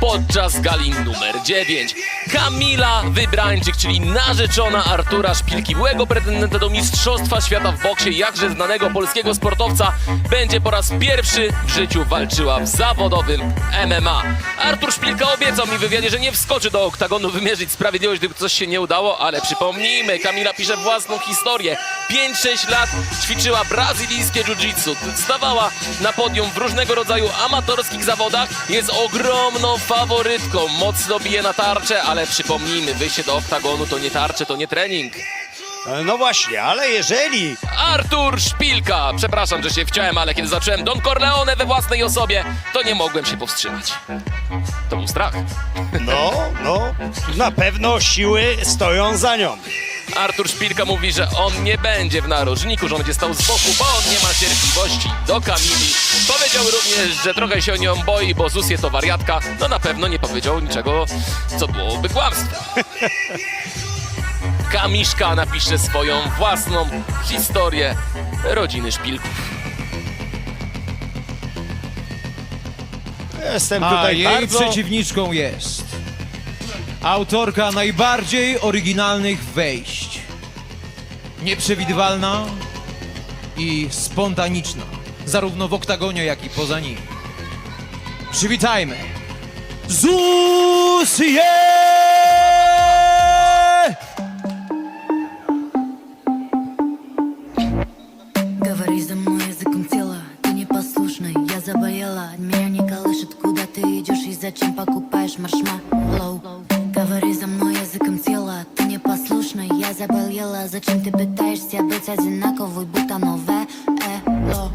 Podczas gali numer 9. Kamila Wybrańczyk, czyli narzeczona Artura Szpilki, byłego pretendenta do Mistrzostwa Świata w boksie, jakże znanego polskiego sportowca, będzie po raz pierwszy w życiu walczyła w zawodowym MMA. Artur Szpilka obiecał mi w wywiadzie, że nie wskoczy do oktagonu wymierzyć sprawiedliwość, gdyby coś się nie udało, ale przypomnijmy, Kamila pisze własną historię. 5-6 lat ćwiczyła brazylijskie jiu-jitsu, stawała na podium w różnego rodzaju amatorskich zawodach, jest ogromną faworytką, mocno bije na tarczę, ale przypomnijmy, wyjście do oktagonu to nie tarcze, to nie trening. No właśnie, ale jeżeli... Artur Szpilka! Przepraszam, że się wciąłem, ale kiedy zacząłem Don Corleone we własnej osobie, to nie mogłem się powstrzymać. To był strach. No, no, na pewno siły stoją za nią. Artur Szpilka mówi, że on nie będzie w narożniku, że on będzie stał z boku, bo on nie ma cierpliwości do Kamili. Powiedział również, że trochę się o nią boi, bo Zusie to wariatka. No na pewno nie powiedział niczego, co byłoby kłamstwem. Kamiszka napisze swoją własną historię rodziny Szpilków. Jestem A tutaj jej bardzo... przeciwniczką jest autorka najbardziej oryginalnych wejść. Nieprzewidywalna i spontaniczna, zarówno w oktagonie, jak i poza nim. Przywitajmy Zusie! Говори за мной языком тела, ты непослушный, я заболела От меня не колышет, куда ты идешь и зачем покупаешь маршмеллоу заболела Зачем ты пытаешься быть одинаковой, будто новое эло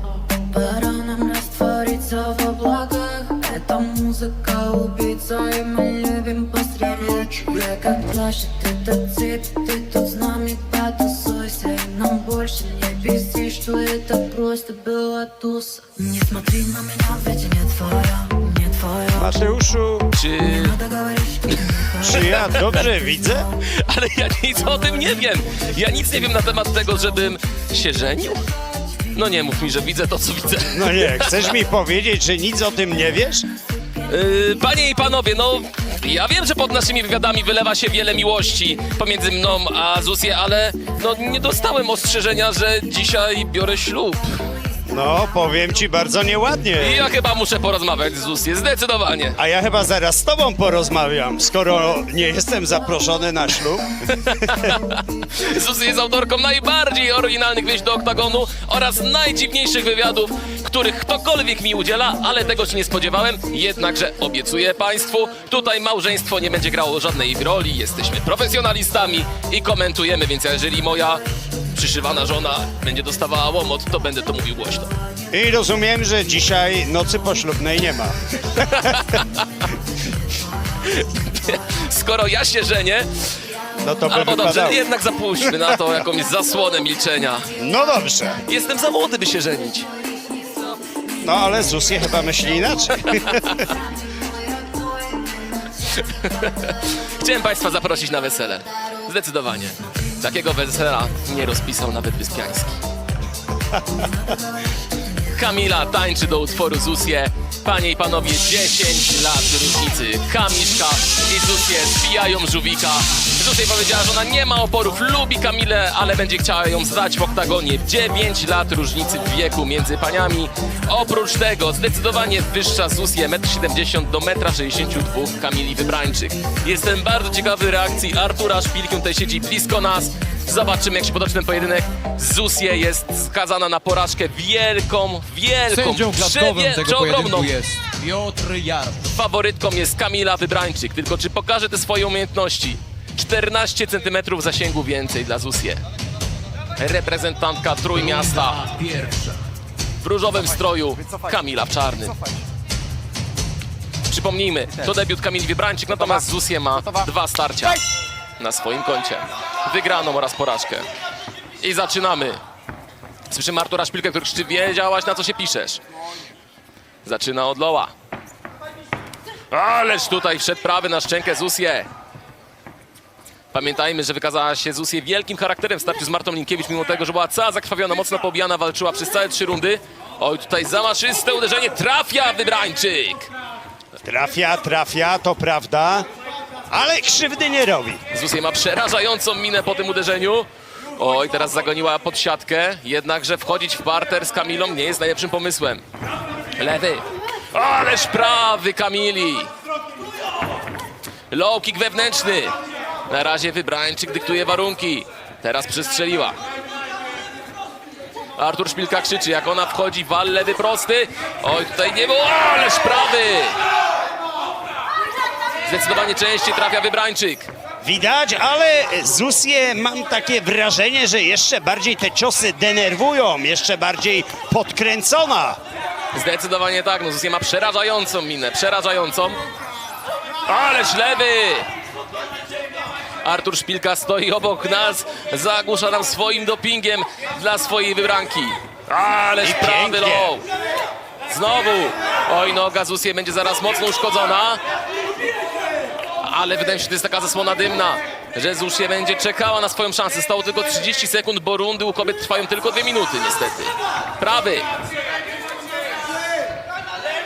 Пора нам раствориться в облаках Это музыка убийца И мы любим пострелять Я как плачет этот цвет Ты тут с нами потусуйся И нам больше не пизди Что это просто была туса Не смотри на меня, ведь не твоя, не твоя Mateuszu, Czy... Надо говорить, czy ja dobrze widzę? Ale ja nic o tym nie wiem. Ja nic nie wiem na temat tego, żebym się żenił. No nie mów mi, że widzę to, co widzę. No nie, chcesz mi powiedzieć, że nic o tym nie wiesz? Yy, panie i panowie, no ja wiem, że pod naszymi wywiadami wylewa się wiele miłości pomiędzy mną a Zusie, ale no nie dostałem ostrzeżenia, że dzisiaj biorę ślub. No, powiem ci bardzo I nieładnie. ja chyba muszę porozmawiać z Zusie, zdecydowanie. A ja chyba zaraz z tobą porozmawiam, skoro nie jestem zaproszony na ślub. Zusie jest autorką najbardziej oryginalnych wejść do oktagonu oraz najdziwniejszych wywiadów, których ktokolwiek mi udziela, ale tego się nie spodziewałem. Jednakże obiecuję Państwu, tutaj małżeństwo nie będzie grało żadnej roli, jesteśmy profesjonalistami i komentujemy, więc jeżeli moja przyszywana żona będzie dostawała łomot, to będę to mówił głośno. I rozumiem, że dzisiaj nocy poślubnej nie ma. Skoro ja się żenię, No to by albo dobrze, wypadało. jednak zapuśćmy na to jakąś zasłonę milczenia. No dobrze. Jestem za młody, by się żenić. No ale Zusie chyba myśli inaczej. Chciałem Państwa zaprosić na wesele. Zdecydowanie. Takiego wesela nie rozpisał nawet Wyspiański. Kamila tańczy do utworu Zusie. Panie i panowie, 10 lat różnicy. Kamiszka i Zusie zbijają żółwika. Zusie powiedziała, że ona nie ma oporów, lubi Kamilę, ale będzie chciała ją zdać w oktagonie. 9 lat różnicy w wieku między paniami. Oprócz tego zdecydowanie wyższa Zusie 1,70 m do 1,62 m Kamili Wybrańczyk. Jestem bardzo ciekawy reakcji Artura Szpilki, tutaj siedzi blisko nas. Zobaczymy, jak się potoczy ten pojedynek. Zusie jest skazana na porażkę wielką, wielką, Sędzią klatkowym tego pojedynku jest Piotr Jar. Faworytką jest Kamila Wybrańczyk. Tylko czy pokaże te swoje umiejętności? 14 cm zasięgu więcej dla Zusie. Reprezentantka Trójmiasta Pierwsza. w różowym stroju, Kamila w czarnym. Przypomnijmy, to debiut Kamili Wybrańczyk, natomiast Zusie ma dwa starcia na swoim koncie. Wygraną oraz porażkę. I zaczynamy. Słyszymy Artura Szpilkę, który krzyczy, wiedziałaś na co się piszesz. Zaczyna od loła. Ależ tutaj wszedł prawy na szczękę Zusie. Pamiętajmy, że wykazała się Zusie wielkim charakterem w starciu z Martą Linkiewicz, mimo tego, że była cała zakrwawiona, mocno pobijana, walczyła przez całe trzy rundy. Oj, tutaj zamaszyste uderzenie, trafia Wybrańczyk. Trafia, trafia, to prawda, ale krzywdy nie robi. Zusie ma przerażającą minę po tym uderzeniu. Oj, teraz zagoniła pod siatkę, jednakże wchodzić w parter z Kamilą nie jest najlepszym pomysłem. Lewy. Ależ prawy Kamili. Low kick wewnętrzny. Na razie Wybrańczyk dyktuje warunki. Teraz przestrzeliła. Artur Szpilka krzyczy, jak ona wchodzi, wal lewy prosty. Oj, tutaj nie było, ależ prawy. Zdecydowanie częściej trafia Wybrańczyk. Widać, ale Zusie mam takie wrażenie, że jeszcze bardziej te ciosy denerwują, jeszcze bardziej podkręcona. Zdecydowanie tak, no Zusie ma przerażającą minę, przerażającą. Ależ lewy! Artur Szpilka stoi obok nas, zagłusza nam swoim dopingiem dla swojej wybranki. Ależ I prawy pięknie. low! Znowu! Oj, noga Zusie będzie zaraz mocno uszkodzona. Ale wydaje mi się, że to jest taka zasłona dymna, że Zusie będzie czekała na swoją szansę. Stało tylko 30 sekund, bo rundy u kobiet trwają tylko 2 minuty niestety. Prawy.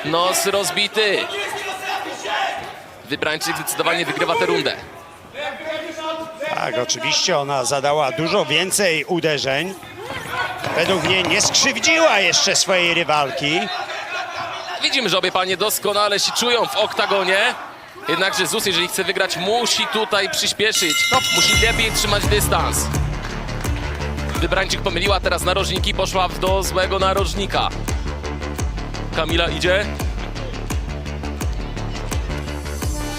Nos rozbity. Wybrańczyk zdecydowanie wygrywa tę rundę. Tak, oczywiście ona zadała dużo więcej uderzeń. Według mnie nie skrzywdziła jeszcze swojej rywalki. Widzimy, że obie panie doskonale się czują w oktagonie. Jednakże Zus, jeżeli chce wygrać, musi tutaj przyspieszyć. Musi lepiej trzymać dystans. Wybrańczyk pomyliła teraz narożniki, poszła do złego narożnika. Kamila idzie.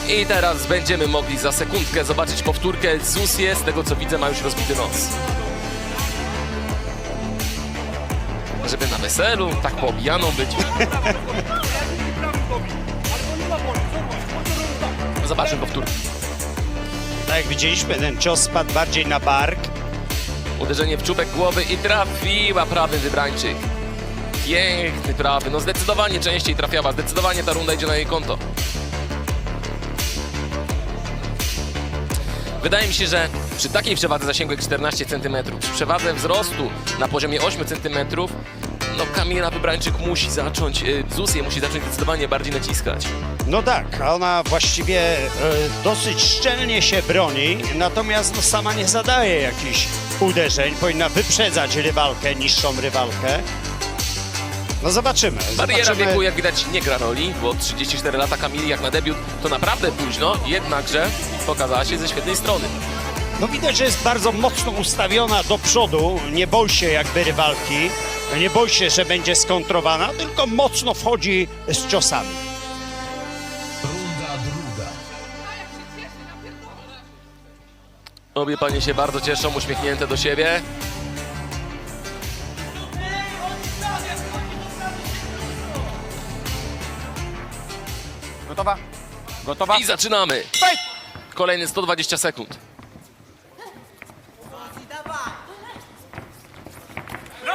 I teraz będziemy mogli za sekundkę zobaczyć powtórkę. Zusie, z tego co widzę, ma już rozbity nos. Żeby na weselu tak poobijaną być. Zobaczmy powtórkę. Tak jak widzieliśmy, ten cios spadł bardziej na bark. Uderzenie w czubek głowy i trafiła prawy wybrańczyk. Piękny prawy, no zdecydowanie częściej trafiała, zdecydowanie ta runda idzie na jej konto. Wydaje mi się, że przy takiej przewadze zasięgu jak 14 cm, przy przewadze wzrostu na poziomie 8 cm, no Kamila Wybrańczyk musi zacząć, y, Zusie musi zacząć zdecydowanie bardziej naciskać. No tak, ona właściwie e, dosyć szczelnie się broni, natomiast no, sama nie zadaje jakichś uderzeń. Powinna wyprzedzać rywalkę, niższą rywalkę. No zobaczymy. Bariera zobaczymy. wieku, jak widać, nie gra roli, bo 34 lata Kamili jak na debiut to naprawdę późno, jednakże pokazała się ze świetnej strony. No widać, że jest bardzo mocno ustawiona do przodu, nie boi się jakby rywalki, nie boi się, że będzie skontrowana, tylko mocno wchodzi z ciosami. Runda druga. Obie panie się bardzo cieszą, uśmiechnięte do siebie. Gotowa? Gotowa? I zaczynamy. Kolejne 120 sekund.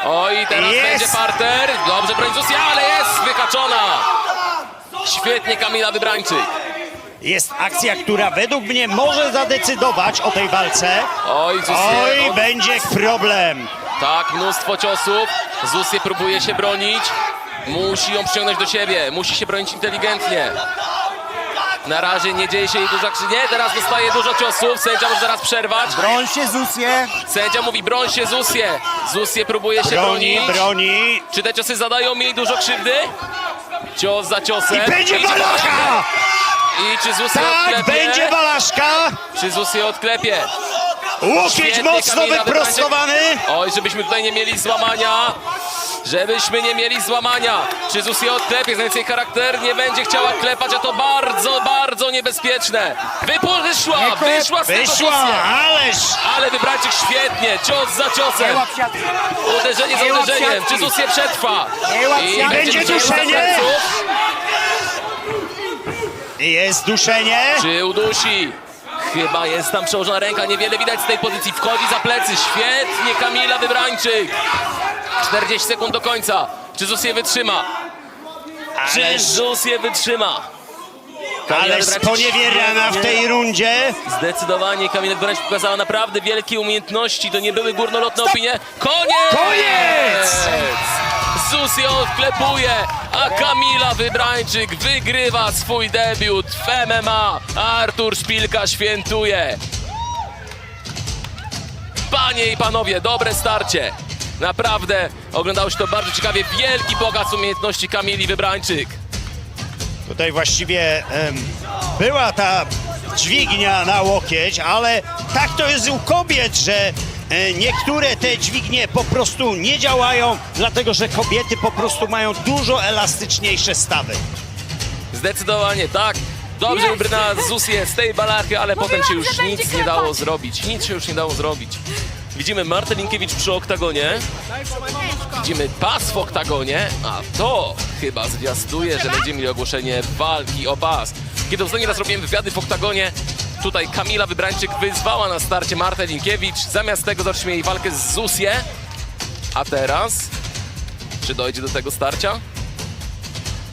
Oj, teraz Jest! będzie parter. Dobrze broni Zusia, ale jest wykaczona. Świetnie Kamila Wybrańczyk. Jest akcja, która według mnie może zadecydować o tej walce. Oj, Zusie, Oj, od- będzie problem. Tak, mnóstwo ciosów. Zusie próbuje się bronić. Musi ją przyciągnąć do siebie. Musi się bronić inteligentnie. Na razie nie dzieje się jej dużo krzy- Nie, teraz dostaje dużo ciosów. Sędzia może zaraz przerwać. Broń się, Zusie! Sędzia mówi broń się Zusie. Zusie próbuje się Broni, bronić. broni. Czy te ciosy zadają jej dużo krzywdy? Cios za ciosem. I będzie Idzie balaszka! I czy Zusie Tak, odklepie? będzie balaszka. Czy Zusie odklepie? Łokieć Świetnie, mocno Kamila wyprostowany. Oj, żebyśmy tutaj nie mieli złamania. Żebyśmy nie mieli złamania. Czy Zusie odklepie, znając jej charakter, nie będzie chciała klepać, a to bardzo, bardzo niebezpieczne. Wyszła, wyszła z tego Wyszła, ależ Ale wybrańczyk świetnie, cios za ciosem. Uderzenie za uderzeniem. Czy Zusie przetrwa? Siatki. Będzie duszenie. jest duszenie. Czy udusi? Chyba jest tam przełożona ręka, niewiele widać z tej pozycji. Wchodzi za plecy, świetnie Kamila Wybrańczyk. 40 sekund do końca. Czy Zusie wytrzyma? Czy Zus je wytrzyma? Ale sponiewierana w tej rundzie. Zdecydowanie Kamila Wybrańczyk pokazała naprawdę wielkie umiejętności. To nie były górnolotne opinie. Koniec! Koniec! Zus ją wklepuje, a Kamila Wybrańczyk wygrywa swój debiut w MMA. Artur Szpilka świętuje. Panie i panowie, dobre starcie. Naprawdę oglądało się to bardzo ciekawie. Wielki pokaz umiejętności Kamili Wybrańczyk. Tutaj właściwie em, była ta dźwignia na łokieć, ale tak to jest u kobiet, że e, niektóre te dźwignie po prostu nie działają, dlatego że kobiety po prostu mają dużo elastyczniejsze stawy. Zdecydowanie tak. Dobrze Jest! wybrana Zusie z tej balachy, ale potem się już nic nie dało zrobić. Nic się już nie dało zrobić. Widzimy Martę Linkiewicz przy oktagonie. Widzimy pas w oktagonie, a to chyba zwiastuje, że będziemy mieli ogłoszenie walki o pas. Kiedy ostatni raz robiłem wywiady w oktagonie, tutaj Kamila Wybrańczyk wyzwała na starcie Martę Linkiewicz. Zamiast tego zobaczymy jej walkę z Zusie. A teraz, czy dojdzie do tego starcia?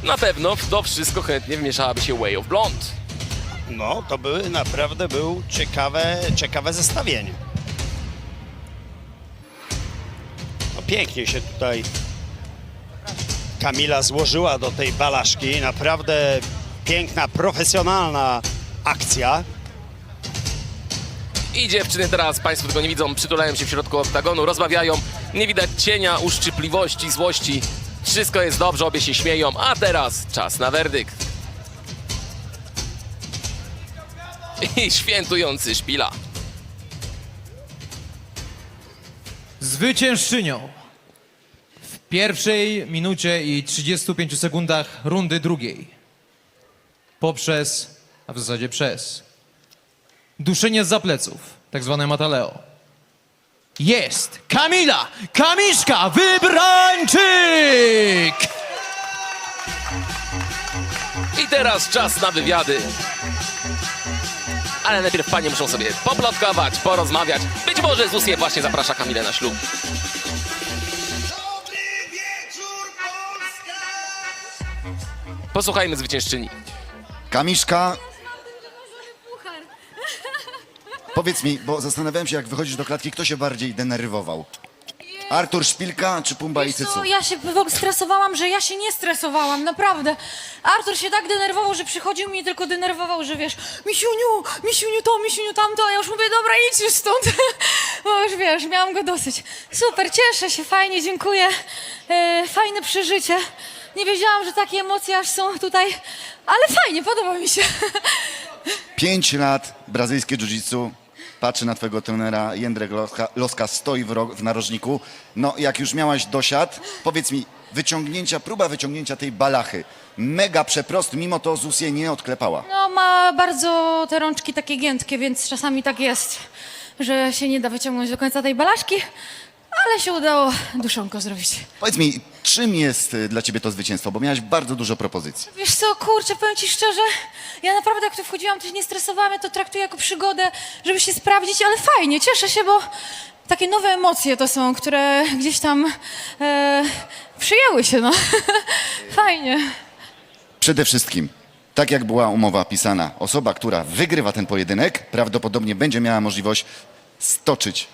Na pewno w to wszystko chętnie wmieszałaby się Way of Blonde. No, to były naprawdę był ciekawe, ciekawe zestawienie. Pięknie się tutaj Kamila złożyła do tej balaszki. Naprawdę piękna, profesjonalna akcja. I dziewczyny teraz, Państwo tego nie widzą, przytulają się w środku oktagonu, rozmawiają. Nie widać cienia uszczypliwości, złości. Wszystko jest dobrze, obie się śmieją. A teraz czas na werdykt. I świętujący szpila. Zwyciężczynią pierwszej minucie i 35 sekundach rundy drugiej poprzez, a w zasadzie przez duszenie za pleców, tak zwane mataleo, jest Kamila Kamiszka Wybrańczyk! I teraz czas na wywiady. Ale najpierw panie muszą sobie poplotkować, porozmawiać. Być może Zusie właśnie zaprasza Kamilę na ślub. Posłuchajmy zwyciężczyni. Kamiszka. Powiedz mi, bo zastanawiałem się, jak wychodzisz do klatki, kto się bardziej denerwował? Artur Szpilka czy Pumba i Wiesz Cycu? co, ja się w ogóle stresowałam, że ja się nie stresowałam, naprawdę. Artur się tak denerwował, że przychodził mi i tylko denerwował, że wiesz, misiuniu, misiuniu to, misiuniu tamto, a ja już mówię, dobra, idź już stąd. Bo już wiesz, miałam go dosyć. Super, cieszę się, fajnie, dziękuję. E, fajne przeżycie. Nie wiedziałam, że takie emocje aż są tutaj, ale fajnie, podoba mi się. Pięć lat brazylijskie jiu-jitsu. Patrzę na twojego trenera Jędrek Loska, Loska stoi w, ro, w narożniku. No, jak już miałaś dosiad, powiedz mi, wyciągnięcia, próba wyciągnięcia tej balachy. Mega przeprost, mimo to Zusie nie odklepała. No, ma bardzo te rączki takie giętkie, więc czasami tak jest, że się nie da wyciągnąć do końca tej balaszki, ale się udało duszonko zrobić. Powiedz mi, czym jest y, dla ciebie to zwycięstwo? Bo miałaś bardzo dużo propozycji. Wiesz co, kurczę, powiem ci szczerze, ja naprawdę jak tu wchodziłam, to się nie stresowałam, ja to traktuję jako przygodę, żeby się sprawdzić, ale fajnie, cieszę się, bo takie nowe emocje to są, które gdzieś tam e, przyjęły się, no. fajnie. Przede wszystkim, tak jak była umowa pisana, osoba, która wygrywa ten pojedynek, prawdopodobnie będzie miała możliwość stoczyć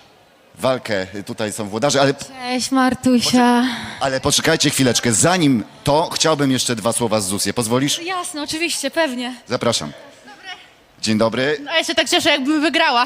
walkę. Tutaj są włodarze, ale, Cześć Martusia. ale poczekajcie chwileczkę. Zanim to, chciałbym jeszcze dwa słowa z Zusie. Pozwolisz? Jasne, oczywiście, pewnie. Zapraszam. Dzień dobry. A ja się tak cieszę, jakbym wygrała.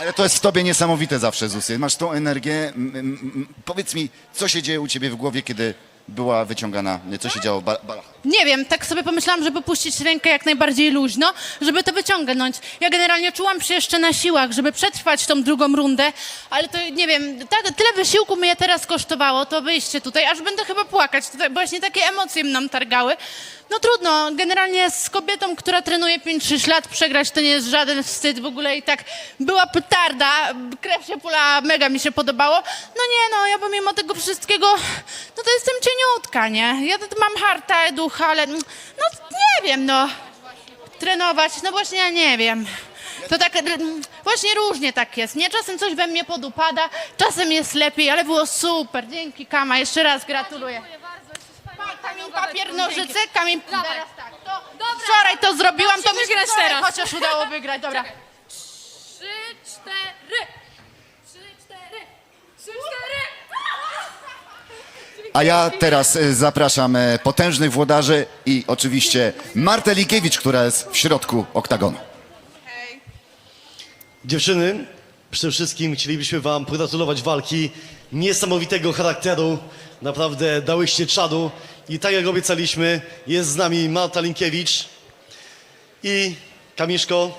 Ale to jest w tobie niesamowite zawsze, Zusie. Masz tą energię. M, m, m, powiedz mi, co się dzieje u ciebie w głowie, kiedy była wyciągana, co się działo? Ba, ba, Nie wiem, tak sobie pomyślałam, żeby puścić rękę jak najbardziej luźno, żeby to wyciągnąć. Ja generalnie czułam się jeszcze na siłach, żeby przetrwać tą drugą rundę, ale to nie wiem, tak, tyle wysiłku mnie teraz kosztowało, to wyjście tutaj, aż będę chyba płakać. Tutaj właśnie takie emocje nam targały. No trudno, generalnie z kobietą, która trenuje 5-6 lat, przegrać to nie jest żaden wstyd w ogóle i tak była petarda, krew się pula, mega mi się podobało. No nie no, ja pomimo tego wszystkiego, no to jestem cieniutka, nie? Ja mam harta, ducha, ale no nie wiem, no. Trenować, no właśnie ja nie wiem. To tak mm, właśnie różnie tak jest, nie? Czasem coś we mnie podupada, czasem jest lepiej, ale było super. Dzięki Kama, jeszcze raz gratuluję. Mi papier nożyce, kamień... Teraz tak, to wczoraj to zrobiłam, to mi się teraz. chociaż udało wygrać, dobra. Trzy, cztery. Trzy, cztery. Trzy, cztery. A ja teraz e, zapraszam e, potężnych włodarzy i oczywiście Martę Linkiewicz, która jest w środku oktagonu. Dziewczyny, przede wszystkim chcielibyśmy Wam pogratulować walki niesamowitego charakteru. Naprawdę dałyście czadu i tak jak obiecaliśmy, jest z nami Marta Linkiewicz i Kamiszko.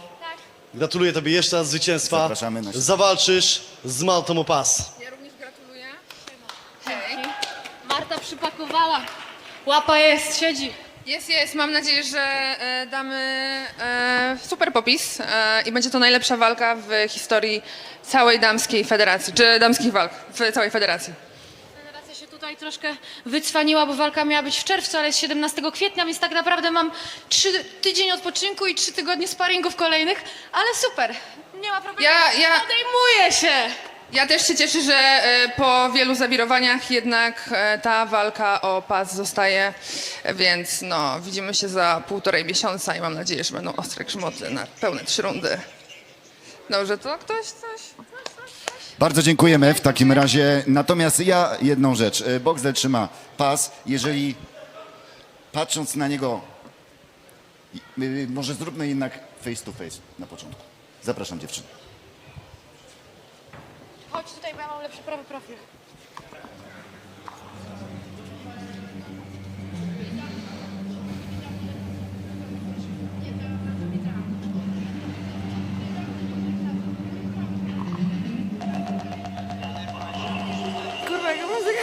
Gratuluję Tobie jeszcze raz zwycięstwa. Zapraszamy na- Zawalczysz z Martą o pas. Ja również gratuluję. Hej. Marta przypakowała. Łapa jest, siedzi. Jest, jest. Mam nadzieję, że e, damy e, super popis e, i będzie to najlepsza walka w historii całej damskiej federacji, czy damskich walk w całej federacji. Federacja się tutaj troszkę wycwaniła, bo walka miała być w czerwcu, ale jest 17 kwietnia, więc tak naprawdę mam trzy, tydzień odpoczynku i trzy tygodnie sparingów kolejnych, ale super. Nie ma problemu. Ja- ja- Podejmuję się. Ja też się cieszę, że e, po wielu zawirowaniach jednak e, ta walka o pas zostaje, więc no, widzimy się za półtorej miesiąca i mam nadzieję, że będą ostre grzmoty na pełne trzy rundy. Dobrze, to ktoś coś? Bardzo dziękujemy w takim razie. Natomiast ja jedną rzecz. E, Boxdel trzyma pas. Jeżeli patrząc na niego, i- y, może zróbmy jednak face to face na początku. Zapraszam dziewczyny. Chodź tutaj, bo ja mam lepszy prawy profil. Kurwa, jaka muzyka.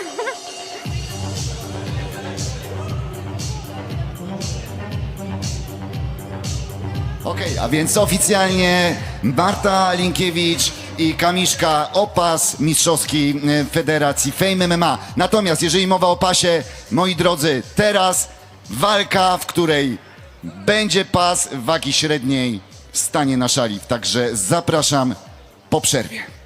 A więc oficjalnie Marta Linkiewicz i Kamiszka Opas Mistrzowski e, Federacji Fame MMA. Natomiast jeżeli mowa o pasie, moi drodzy, teraz walka, w której będzie pas wagi średniej stanie na szali. Także zapraszam po przerwie.